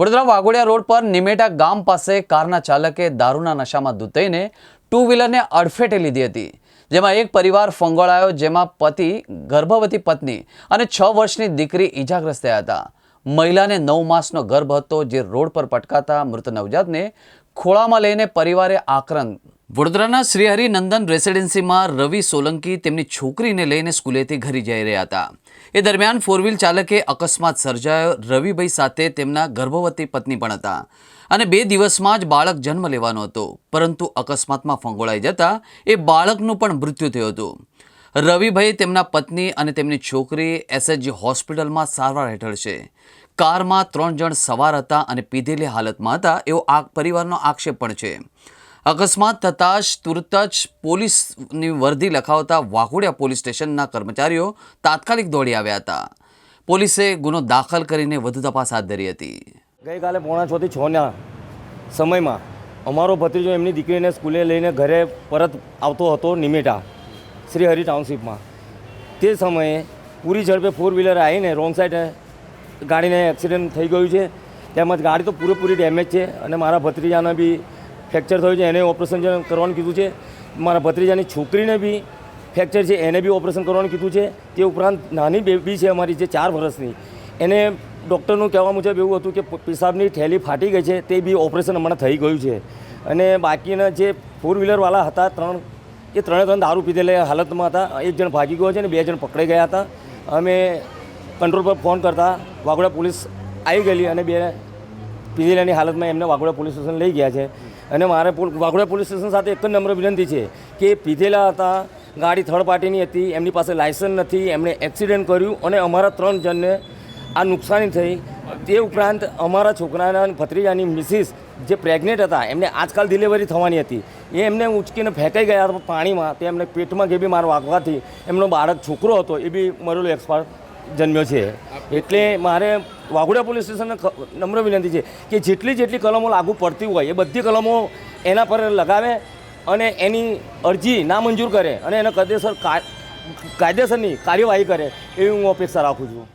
Vadodara Waghodia road પર નિમેટા ગામ પાસે કારના ચાલકે દારૂના નશામાં ધૂતાઈને ટુ વ્હીલરને અડફેટે લીધી હતી, જેમાં એક પરિવાર ફંગોળાયો, જેમાં પતિ, ગર્ભવતી પત્ની અને છ વર્ષની દીકરી ઈજાગ્રસ્ત થયા હતા. મહિલાને નવ માસનો ગર્ભ હતો, જે રોડ પર પટકાતા મૃત નવજાતને ખોળામાં લઈને પરિવારે આક્રંદ વડોદરાના શ્રીહરિ નંદન રેસિડેન્સીમાં રવિ સોલંકી તેમની છોકરીને લઈને સ્કૂલેથી ઘરે જઈ રહ્યા હતા. એ દરમિયાન ફોર વ્હીલ ચાલકે અકસ્માત સર્જાયો. રવિભાઈ સાથે તેમના ગર્ભવતી પત્ની પણ હતા અને બે દિવસમાં જ બાળક જન્મ લેવાનો હતો. પરંતુ અકસ્માતમાં ફંગોળાઈ જતા એ બાળકનું પણ મૃત્યુ થયું હતું. રવિભાઈ તેમના પત્ની અને તેમની છોકરી એસએચજી હોસ્પિટલમાં સારવાર હેઠળ છે. કારમાં ત્રણ જણ સવાર હતા અને પીધેલી હાલતમાં હતા. એવો આ પરિવારનો આક્ષેપ પણ છે. અકસ્માત થતાં જ તુરત જ પોલીસની વર્દી લખાવતા વાઘોડિયા પોલીસ સ્ટેશનના કર્મચારીઓ તાત્કાલિક દોડી આવ્યા હતા. પોલીસે ગુનો દાખલ કરીને વધુ તપાસ હાથ ધરી હતી. ગઈકાલે પોણા છથી છના સમયમાં અમારો ભત્રીજો એમની દીકરીને સ્કૂલે લઈને ઘરે પરત આવતો હતો નિમેટા, શ્રી હરિ ટાઉનશીપમાં. તે સમયે પૂરી ઝડપે ફોર વ્હીલર આવીને રોંગ સાઈડ ગાડીને એક્સિડન્ટ થઈ ગયું છે. તેમજ ગાડી તો પૂરેપૂરી ડેમેજ છે અને મારા ભત્રીજાને બી ફ્રેક્ચર થયું છે, એને ઓપરેશન કરવાનું કીધું છે. મારા ભત્રીજાની છોકરીને બી ફ્રેક્ચર છે, એને બી ઓપરેશન કરવાનું કીધું છે. તે ઉપરાંત નાની બેબી છે અમારી જે ચાર વર્ષની. એને ડૉક્ટરનું કહેવા મુજબ એવું હતું કે પેશાબની થેલી ફાટી ગઈ છે, તે બી ઓપરેશન હમણાં થઈ ગયું છે. અને બાકીના જે ફોર વ્હીલરવાળા હતા, ત્રણ એ ત્રણે ત્રણ દારૂ પીધેલા હાલતમાં હતા. એક જણ ભાગી ગયો છે અને બે જણ પકડાઈ ગયા હતા. અમે કંટ્રોલ પર ફોન કરતા વાઘોડા પોલીસ આવી ગયેલી અને બે પીધેલાની હાલતમાં એમને વાઘોડા પોલીસ સ્ટેશન લઈ ગયા છે. અને મારે વાઘોડા પોલીસ સ્ટેશન સાથે એક જ નમ્ર વિનંતી છે કે પીધેલા હતા, ગાડી થર્ડ પાર્ટીની હતી, એમની પાસે લાયસન્સ નથી, એમણે એક્સિડન્ટ કર્યું અને અમારા ત્રણ જણને આ નુકસાની થઈ. તે ઉપરાંત અમારા છોકરાના ભત્રીજાની મિસિસ જે પ્રેગ્નેન્ટ હતા, એમને આજકાલ ડિલિવરી થવાની હતી. એ એમને ઉચકીને ફેંકાઈ ગયા હતા પાણીમાં, તે એમને પેટમાં જે બી માર વાગવાથી એમનો બાળક છોકરો હતો, એ બી મરેલો એક્સપાયર જન્મ્યો છે. એટલે મારે વાઘોડિયા પોલીસ સ્ટેશનને નમ્ર વિનંતી છે કે જેટલી જેટલી કલમો લાગુ પડતી હોય, એ બધી કલમો એના પર લગાવે અને એની અરજી નામંજૂર કરે અને એને કાયદેસર કાયદેસરની કાર્યવાહી કરે, એવી હું અપેક્ષા રાખું છું.